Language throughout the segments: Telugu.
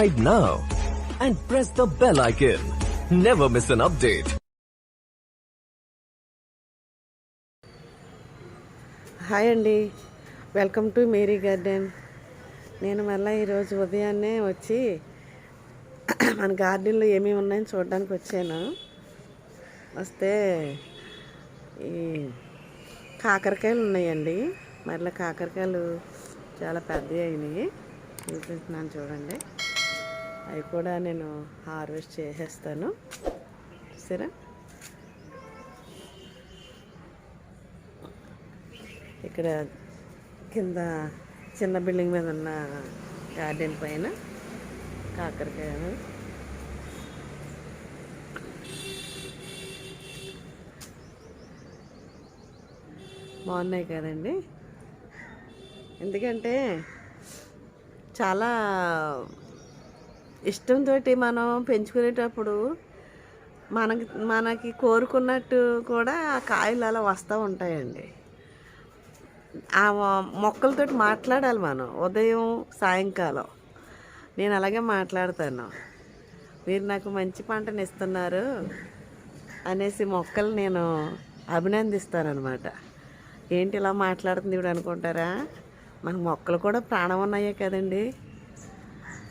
Subscribe now. And press the bell icon. Never miss an update. Hi అండి వెల్కమ్ టు మేరీ గార్డెన్ నేను మళ్ళీ ఈరోజు ఉదయాన్నే వచ్చి మన గార్డెన్లో ఏమేమి ఉన్నాయని చూడడానికి వచ్చాను. వస్తే ఈ కాకరకాయలు ఉన్నాయండి. మళ్ళీ కాకరకాయలు చాలా పెద్దవి అయినాయి. చూపిస్తున్నాను చూడండి. అవి కూడా నేను హార్వెస్ట్ చేసేస్తాను. సరే ఇక్కడ కింద చిన్న బిల్డింగ్ మీద ఉన్న గార్డెన్ పైన కాకరకాయలు బాగున్నాయి కదండి. ఎందుకంటే చాలా ఇష్టంతో మనం పెంచుకునేటప్పుడు మనకి మనకి కోరుకున్నట్టు కూడా ఆ కాయలు అలా వస్తూ ఉంటాయండి. ఆ మొక్కలతోటి మాట్లాడాలి మనం. ఉదయం సాయంకాలం. నేను అలాగే మాట్లాడతాను. మీరు నాకు మంచి పంటను ఇస్తున్నారు అనేసి మొక్కలు నేను అభినందిస్తానమాట ఏంటి ఇలా మాట్లాడుతుంది ఇప్పుడు అనుకుంటారా? మన మొక్కలు కూడా ప్రాణం ఉన్నాయే కదండీ.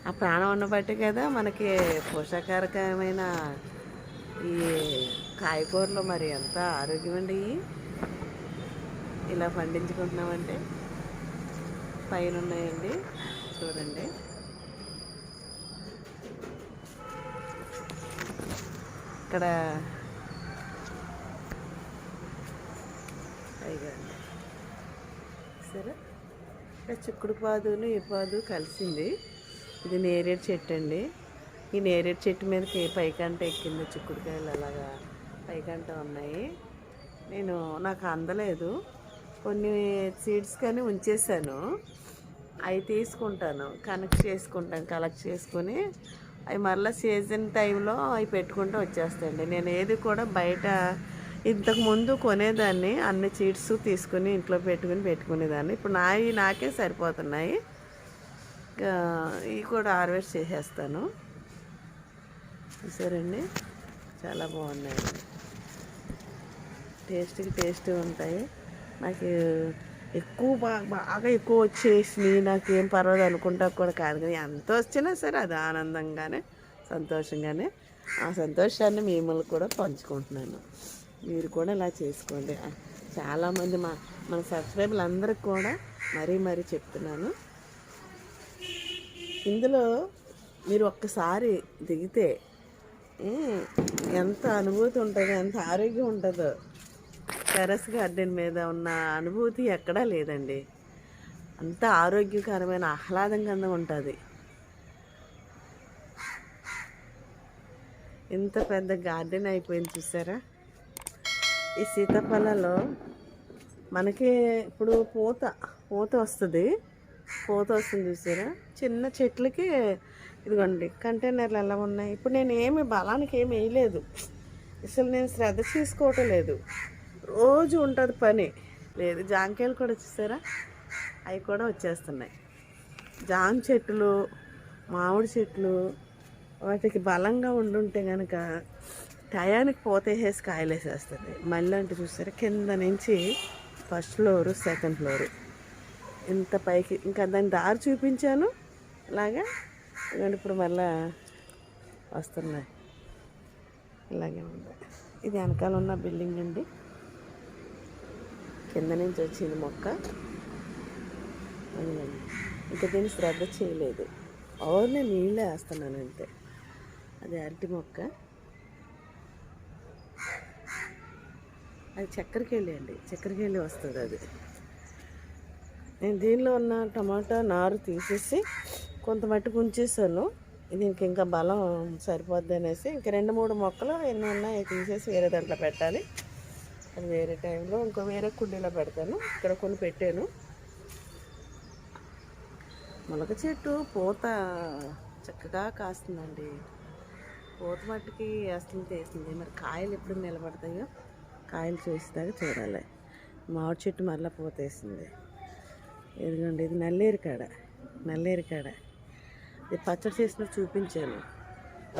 ఆ ప్రాణం ఉన్న బట్టి కదా మనకి పోషకారకమైన ఈ కాయగూరలు మరి ఎంత ఆరోగ్యం అండి ఇలా పండించుకుంటున్నామంటే పైన ఉన్నాయండి. చూడండి. ఇక్కడ అయ్యండి సరే. ఇక్కడ చిక్కుడు పాదును ఈ పాదు కలిసింది. ఇది నేరేడు చెట్టు అండి. ఈ నేరేడు చెట్టు మీదకి పైకంట ఎక్కింది చిక్కుడుకాయలు అలాగా. పైకంట ఉన్నాయి. నేను నాకు అందలేదు. కొన్ని సీడ్స్ కానీ ఉంచేసాను. అవి తీసుకుంటాను. కనెక్ట్ చేసుకుంటాను కలెక్ట్ చేసుకుని. అవి మళ్ళీ సీజన్ టైంలో అవి పెట్టుకుంటూ వచ్చేస్తాయండి. నేను ఏది కూడా బయట ఇంతకుముందు కొనేదాన్ని. అన్ని సీడ్స్ తీసుకుని ఇంట్లో పెట్టుకుని పెట్టుకునేదాన్ని. ఇప్పుడు నావి నాకే సరిపోతున్నాయి. ఇవి కూడా హార్వెస్ట్ చేసేస్తాను. చూసారండి? చాలా బాగున్నాయి. టేస్ట్కి టేస్ట్ ఉంటాయి. నాకు ఎక్కువ బాగా బాగా ఎక్కువ వచ్చేసినాయి. నాకేం పర్వాలేదు అనుకుంటా కూడా కాదు. కానీ ఎంత వచ్చినా సరే అది ఆనందంగానే సంతోషంగానే ఆ సంతోషాన్ని మిమ్మల్ని కూడా పంచుకుంటున్నాను. మీరు కూడా ఇలా చేసుకోండి. చాలామంది మా మన సబ్స్క్రైబర్లు అందరికి కూడా మరీ మరీ చెప్తున్నాను. ఇందులో మీరు ఒక్కసారి దిగితే ఎంత అనుభూతి ఉంటుందో ఎంత ఆరోగ్యం ఉంటుందో. టెరస్ గార్డెన్ మీద ఉన్న అనుభూతి ఎక్కడా లేదండి. అంత ఆరోగ్యకరమైన ఆహ్లాదంగా ఉంటుంది. ఇంత పెద్ద గార్డెన్ అయిపోయింది చూసారా? ఈ సీతాఫలలో మనకి ఇప్పుడు పూత పూత వస్తుంది. పూత వస్తుంది చూసారా? చిన్న చెట్లకి ఇదిగోండి కంటైనర్లు ఎలా ఉన్నాయి? ఇప్పుడు నేను ఏమి బలానికి ఏమి వేయలేదు. అసలు నేను శ్రద్ధ తీసుకోవటం లేదు. రోజు ఉంటుంది పని. లేదు జాంకాయలు కూడా చూసారా? అవి కూడా వచ్చేస్తున్నాయి. జామ చెట్లు మామిడి చెట్లు వాటికి బలంగా ఉండుంటే కనుక టయానికి పోతేసేసి కాయలు వేసేస్తుంది మళ్ళీ అంటే చూసారా కింద నుంచి ఫస్ట్ ఫ్లోరు సెకండ్ ఫ్లోరు. ఇంత పైకి ఇంకా దాని దారి చూపించాను. అలాగా. ఇదిగోండి ఇప్పుడు మళ్ళా వస్తున్నాయి. ఇలాగే ఉంది. ఇది వెనకాల ఉన్న బిల్డింగ్ అండి. కింద నుంచి వచ్చింది మొక్క. అదిగోండి. ఇంకా దీన్ని శ్రద్ధ చేయలేదు. ఓన్లీ నీళ్ళే వేస్తున్నాను అంతే. అది అరటి మొక్క. అది చక్కెరకేళి అండి. చక్కెరకేళి వస్తుంది అది. నేను దీనిలో ఉన్న టమాటా నారు తీసేసి కొంత మట్టుకు ఉంచేసాను. దీనికి ఇంకా బలం సరిపోద్ది అనేసి ఇంకా రెండు మూడు మొక్కలు ఎన్ని ఉన్నాయి తీసేసి వేరే దాంట్లో పెట్టాలి. అది వేరే టైంలో ఇంకో వేరే కుండీలో పెడతాను. ఇక్కడ కొన్ని పెట్టాను. మొలక చెట్టు పూత చక్కగా కాస్తుందండి. పూత మట్టుకి అసలు తీసింది మరి కాయలు ఎప్పుడు నిలబడతాయో కాయలు చూసేదాకా చూడాలి. మామిడి చెట్టు మళ్ళీ పూత వేసింది ఇది నల్లేరు కాడ నల్లేరు కాడ. ఇది పచ్చడి చేసిన చూపించాను.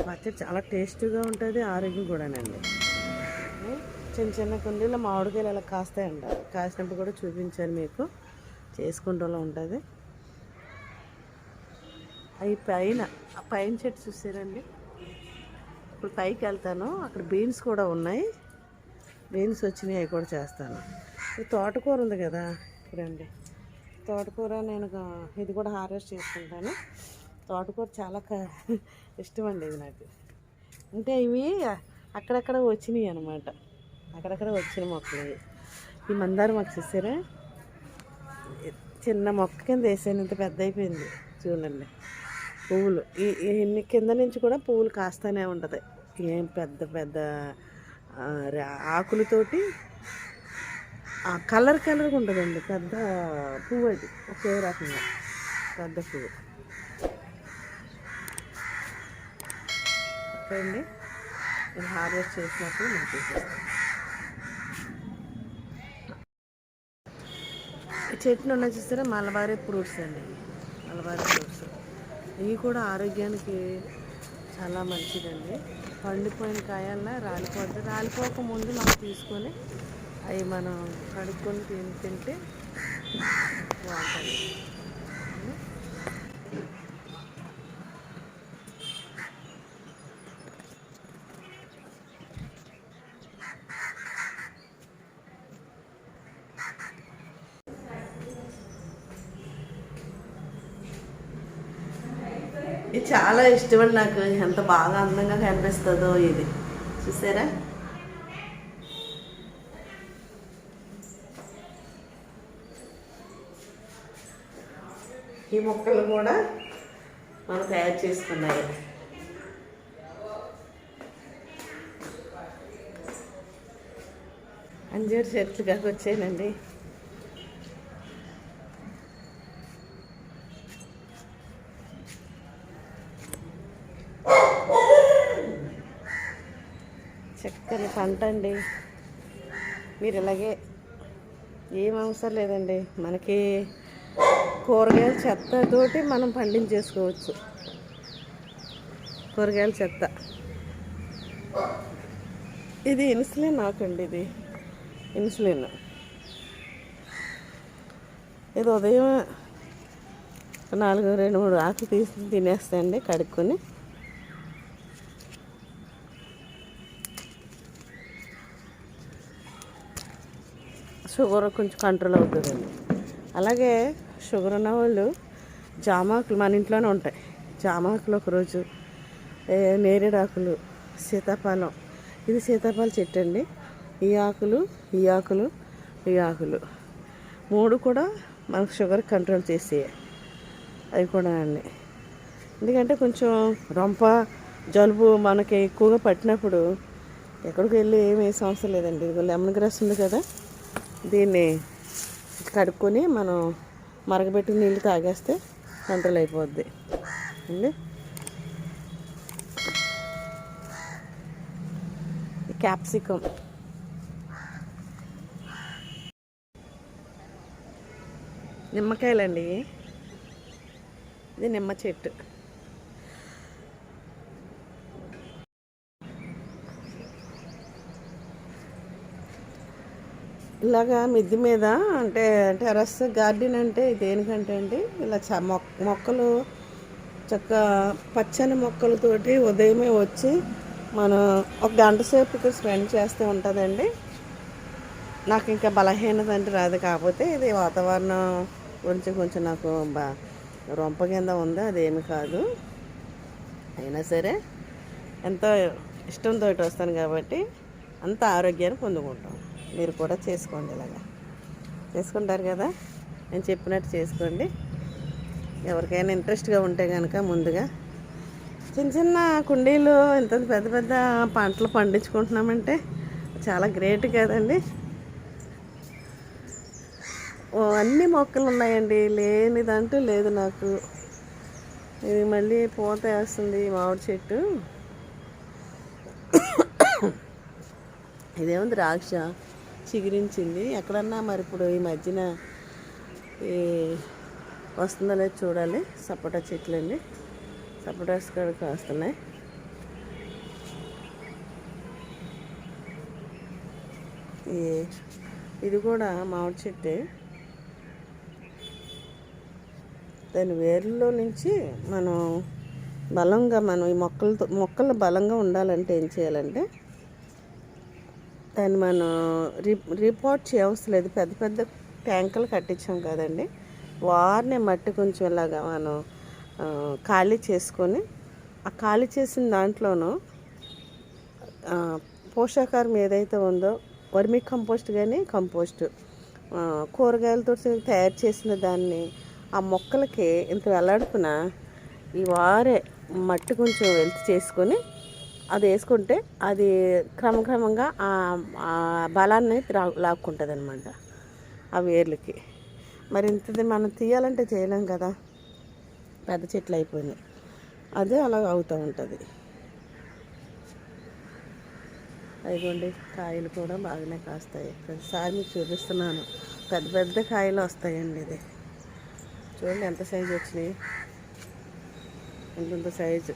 పచ్చడి చాలా టేస్టీగా ఉంటుంది ఆరోగ్యం కూడానండి. చిన్న చిన్న కుండీలో మామిడికాయలు అలా కాస్తాయండి కాసినప్పుడు కూడా చూపించాను మీకు. చేసుకుంటూలో ఉంటుంది. అవి పైన ఆ పైన చెట్టు చూసారండి? ఇప్పుడు పైకి వెళ్తాను. అక్కడ బీన్స్ కూడా ఉన్నాయి. బీన్స్ వచ్చినాయి అవి కూడా చేస్తాను. తోటకూర ఉంది కదా ఇక్కడండి. తోటకూర నేను ఇది కూడా హార్వెస్ట్ చేసుకుంటాను. తోటకూర చాలా క- ఇష్టం అండి ఇది నాకు. అంటే ఇవి అక్కడక్కడ వచ్చినాయి అనమాట అక్కడక్కడ వచ్చిన మొక్కలు ఈ మందార మొక్క చూసారా? చిన్న మొక్క కింద వేసాను ఇంత పెద్ద అయిపోయింది చూడండి. పువ్వులు. ఈ ఇన్ని కింద నుంచి కూడా పువ్వులు కాస్తానే ఉంటుంది. ఏం పెద్ద పెద్ద రా- ఆకులతోటి ఆ కలర్ కలర్గా ఉంటుందండి పెద్ద పువ్వు అది ఒకే రకంగా పెద్ద పువ్వు. ఓకే అండి నేను హార్వెస్ట్ చేసినప్పుడు నేను చూపిస్తాను చెట్లు ఉన్నాయి చూస్తారా మలబారీ ఫ్రూట్స్ అండి. మలబారీ ఫ్రూట్స్. ఇవి కూడా ఆరోగ్యానికి చాలా మంచిదండి. పండిపోయిన కాయల్లా రాలిపోతే రాలిపోక ముందు మనం తీసుకొని అవి మనం కడుక్కొని తిని తింటే బాగుంటుంది ఇది చాలా ఇష్టమండి నాకు. ఎంత బాగా అందంగా కనిపిస్తుందో ఇది. చూసారా? ఈ మొక్కలు కూడా మనం తయారు చేసుకున్నాయి. అంజూరు చెట్లు కాక వచ్చానండి చక్కని పంట అండి. మీరు ఇలాగే ఏం అవసరం లేదండి. మనకి కూరగాయల చెత్తతోటి మనం పండించేసుకోవచ్చు. కూరగాయల చెత్త. ఇది ఇన్సులిన్ ఆకండి ఇది. ఇన్సులిన్. ఇది ఉదయం నాలుగు రెండు మూడు ఆకులు తీసి తినేస్తాయండి కడుక్కొని. షుగర్ కొంచెం కంట్రోల్ అవుతుందండి. అలాగే షుగర్ ఉన్న వాళ్ళు జామాకులు మన ఇంట్లోనే ఉంటాయి. జామాకులు ఒకరోజు నేరేడాకులు సీతాఫలం. ఇది సీతాఫల చెట్టు అండి. ఈ ఆకులు ఈ ఆకులు ఈ ఆకులు. మూడు కూడా మనకు షుగర్ కంట్రోల్ చేసే అవి కూడా అండి. ఎందుకంటే కొంచెం రొంప జలుబు మనకి ఎక్కువగా పట్టినప్పుడు ఎక్కడికి వెళ్ళి ఏమి వేసే అవసరం లేదండి. ఇదిగో లెమన్ గ్రాస్ ఉంది కదా దీన్ని కడుక్కొని మనం మరగబెట్టి నీళ్ళు తాగేస్తే కంట్రోల్ అయిపోద్ది. అండి? క్యాప్సికమ్ నిమ్మకాయలండి. ఇది నిమ్మ చెట్టు. ఇలాగా మిద్ది మీద అంటే టెరస్ గార్డెన్ అంటే దేనికంటే అండి ఇలా చ మొక్కలు చక్క పచ్చని మొక్కలతోటి ఉదయమే వచ్చి మనం ఒక గంట సేపు ఇక్కడ స్పెండ్ చేస్తూ ఉంటుందండి. నాకు ఇంకా బలహీనత అంటే రాదు కాకపోతే ఇది వాతావరణం గురించి కొంచెం నాకు బా రొంప కింద ఉంది అదేమి కాదు. అయినా సరే ఎంతో ఇష్టంతో వస్తాను కాబట్టి అంత ఆరోగ్యాన్ని పొందుకుంటాం. మీరు కూడా చేసుకోండి ఇలాగా. చేసుకుంటారు కదా? నేను చెప్పినట్టు చేసుకోండి. ఎవరికైనా ఇంట్రెస్ట్గా ఉంటే కనుక ముందుగా. చిన్న చిన్న కుండీలు ఇంత పెద్ద పెద్ద పంటలు పండించుకుంటున్నామంటే చాలా గ్రేట్ కదండి. ఓ అన్ని మొక్కలు ఉన్నాయండి. లేనిదంటూ లేదు నాకు. ఇది మళ్ళీ పూత వేస్తుంది మామిడి చెట్టు. ఇదేముంది? ద్రాక్ష. చిగురించింది. ఎక్కడన్నా మరి ఇప్పుడు ఈ మధ్యన ఈ వస్తుందో చూడాలి. సపోటా చెట్లు అండి సపోటాస్ కూడా కాస్తున్నాయి. ఈ ఇది కూడా మామిడి చెట్టే. దాని వేర్లలో నుంచి మనం బలంగా మనం ఈ మొక్కలతో మొక్కలు బలంగా ఉండాలంటే ఏం చేయాలంటే దాన్ని మనం రి రిపోర్ట్ చేయవసరం లేదు పెద్ద పెద్ద ట్యాంకులు కట్టించాం కదండి. వారిని మట్టి కొంచెం ఇలాగా మనం ఖాళీ చేసుకొని ఆ ఖాళీ చేసిన దాంట్లోనూ పోషకారం పోషకాహారం ఏదైతే ఉందో వర్మి కంపోస్ట్ కానీ కంపోస్ట్ కూరగాయలతో తయారు చేసిన దాన్ని ఆ మొక్కలకి ఇంత వెల్లాడుపున ఈ వారే మట్టి కొంచెం వెల్త్ చేసుకొని అది వేసుకుంటే అది క్రమక్రమంగా ఆ ఆ బలాన్ని రా లాక్కుంటుంది అనమాట ఆ వేర్లకి. మరి ఇంతది మనం తీయాలంటే చేయలేం కదా. పెద్ద చెట్లు అయిపోయినాయి. అదే అలా అవుతూ ఉంటుంది. అయిపోండి కాయలు కూడా బాగానే కాస్తాయి. ప్రతిసారి మీకు చూపిస్తున్నాను. పెద్ద పెద్ద కాయలు వస్తాయండి ఇది. చూడండి ఎంత సైజు వచ్చినాయి. ఇంత సైజు.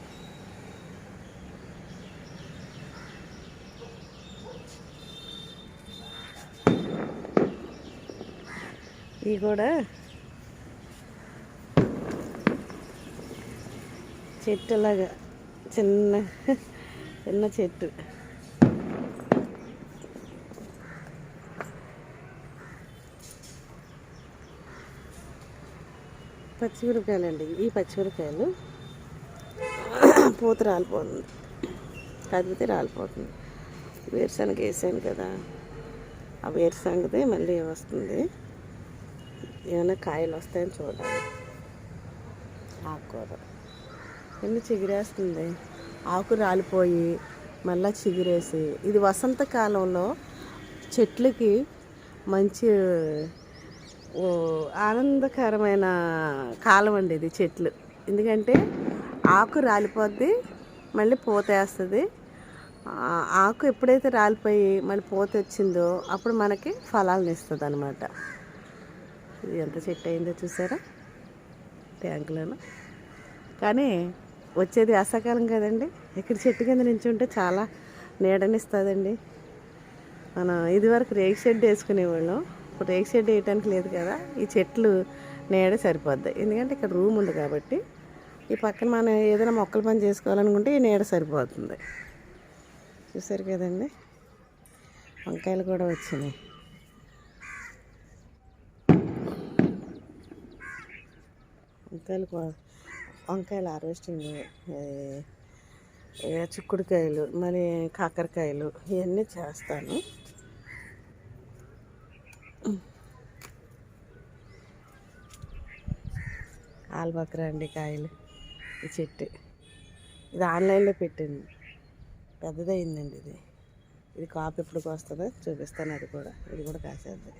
ఇవి కూడా చెట్టులాగా చిన్న చిన్న చెట్టు. పచ్చిమిరపకాయలండి ఈ పచ్చిమిరపకాయలు. పూత రాలిపోతుంది. కదిపితే రాలిపోతుంది. వేరుశనగ వేసాను కదా. ఆ వేరుశనగదే మళ్ళీ వస్తుంది. ఏమైనా కాయలు వస్తాయని చూడాలి. ఆకుకూర. ఎన్ని చిగురేస్తుంది? ఆకు రాలిపోయి మళ్ళీ చిగురేసి ఇది వసంతకాలంలో చెట్లకి మంచి ఓ ఆనందకరమైన కాలం అండి ఇది చెట్లు. ఎందుకంటే ఆకు రాలిపోద్ది మళ్ళీ పూత వేస్తుంది. ఆకు ఎప్పుడైతే రాలిపోయి మళ్ళీ పూత వచ్చిందో అప్పుడు మనకి ఫలాలను ఇస్తుంది అనమాట ఇది ఎంత చెట్టు అయిందో చూసారా? ట్యాంకులను కానీ వచ్చేది వేసవకాలం కదండి. ఇక్కడ చెట్టు కింద నించుంటే చాలా నీడనిస్తుందండి. మనం ఇదివరకు రేక్ షెడ్ వేసుకునేవాళ్ళం. ఇప్పుడు రేక్ షెడ్ వేయటానికి లేదు కదా. ఈ చెట్లు నీడ సరిపోద్ది. ఎందుకంటే ఇక్కడ రూమ్ ఉంది కాబట్టి. ఈ పక్కన మనం ఏదైనా మొక్కల పని చేసుకోవాలనుకుంటే ఈ నీడ సరిపోతుంది. చూసారు కదండి? వంకాయలు కూడా వచ్చినాయి. వంకాయలు వంకాయలు హార్వెస్టింగ్ చిక్కుడుకాయలు మళ్ళీ కాకరకాయలు ఇవన్నీ చేస్తాను. ఆల్బక్రా అండి కాయలు ఈ చెట్టు. ఇది ఆన్లైన్లో పెట్టింది. పెద్దదయిందండి ఇది. ఇది కాపు ఎప్పుడు వస్తుందో చూపిస్తాను అది కూడా. ఇది కూడా కాసేది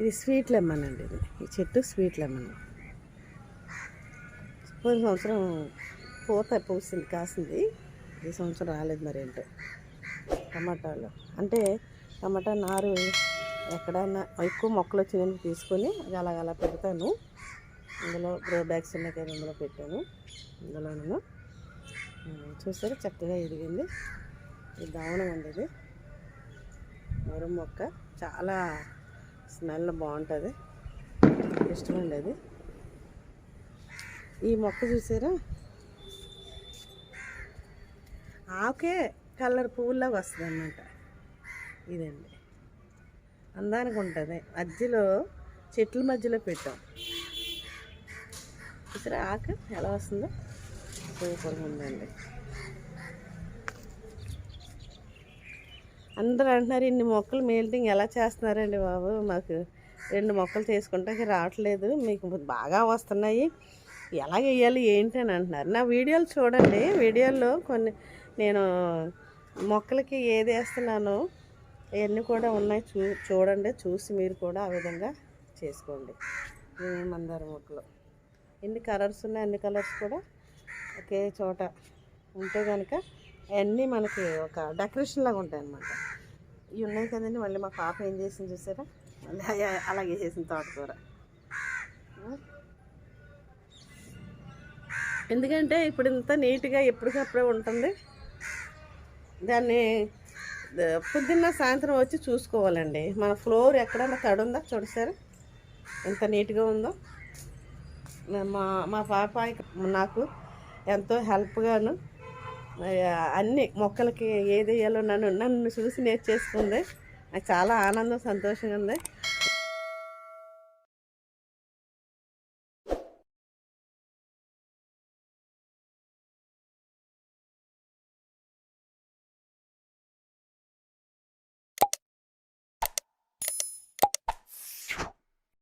ఇది స్వీట్ లెమన్ అండి ఇది. ఈ చెట్టు స్వీట్ లెమన్. పోయిన సంవత్సరం పూత పూసింది కాసింది. ఈ సంవత్సరం రాలేదు మరి ఏంటో. టమాటాలు. అంటే టమాటా నారు ఎక్కడన్నా ఎక్కువ మొక్కలు వచ్చినవి తీసుకొని అది అలా అలా పెడతాను. ఇందులో గ్రో బ్యాగ్స్ ఉన్నాయి కదా ఇందులో పెట్టాను. ఇందులో నేను చూసారు? చక్కగా ఎదిగింది ఇది దావనం అండి ఇది. మరం మొక్క. చాలా స్మెల్ బాగుంటుంది. ఇష్టమండి అది ఈ మొక్క చూసారా? ఆకే కలర్ పువ్వులాగా వస్తుంది అన్నమాట ఇదండి. అందానికి ఉంటుంది మధ్యలో చెట్ల మధ్యలో పెట్టాం. చూసారా ఆకు? ఎలా వస్తుందో? సూపర్గా ఉందండి అందరూ అంటున్నారు ఇన్ని మొక్కలు మెల్టింగ్ ఎలా చేస్తున్నారండి బాబు? మాకు రెండు మొక్కలు చేసుకుంటాకి రావట్లేదు. మీకు బాగా వస్తున్నాయి. ఎలా వేయాలి ఏంటి అని అంటున్నారు. నా వీడియోలు చూడండి. వీడియోల్లో కొన్ని నేను మొక్కలకి ఏది వేస్తున్నానో ఇవన్నీ కూడా ఉన్నాయి. చూ చూడండి. చూసి మీరు కూడా ఆ విధంగా చేసుకోండి. ఇవి మందార మొక్కలు. ఎన్ని కలర్స్ ఉన్నాయి? అన్ని కలర్స్ కూడా ఒకే చోట ఉంటే కనుక అన్నీ మనకి ఒక డెకరేషన్ లాగా ఉంటాయి అన్నమాట. ఇవి ఉన్నాయి కదండి మళ్ళీ మా పాప ఏం చేసింది చూసారా? మళ్ళీ అలాగే చేసిన తోటకూర. ఎందుకంటే ఇప్పుడు ఇంత నీట్గా ఎప్పటికప్పుడే ఉంటుంది. దాన్ని పొద్దున్న సాయంత్రం వచ్చి చూసుకోవాలండి. మన ఫ్లోర్ ఎక్కడన్నా తడుందా చూడసారా? ఎంత నీట్గా ఉందో. మా మా పాప నాకు ఎంతో హెల్ప్గాను అన్ని మొక్కలకి ఏది వేయాలో నన్ను నన్ను చూసి నేర్చేసుకుంది. నాకు చాలా ఆనందం సంతోషంగా ఉంది.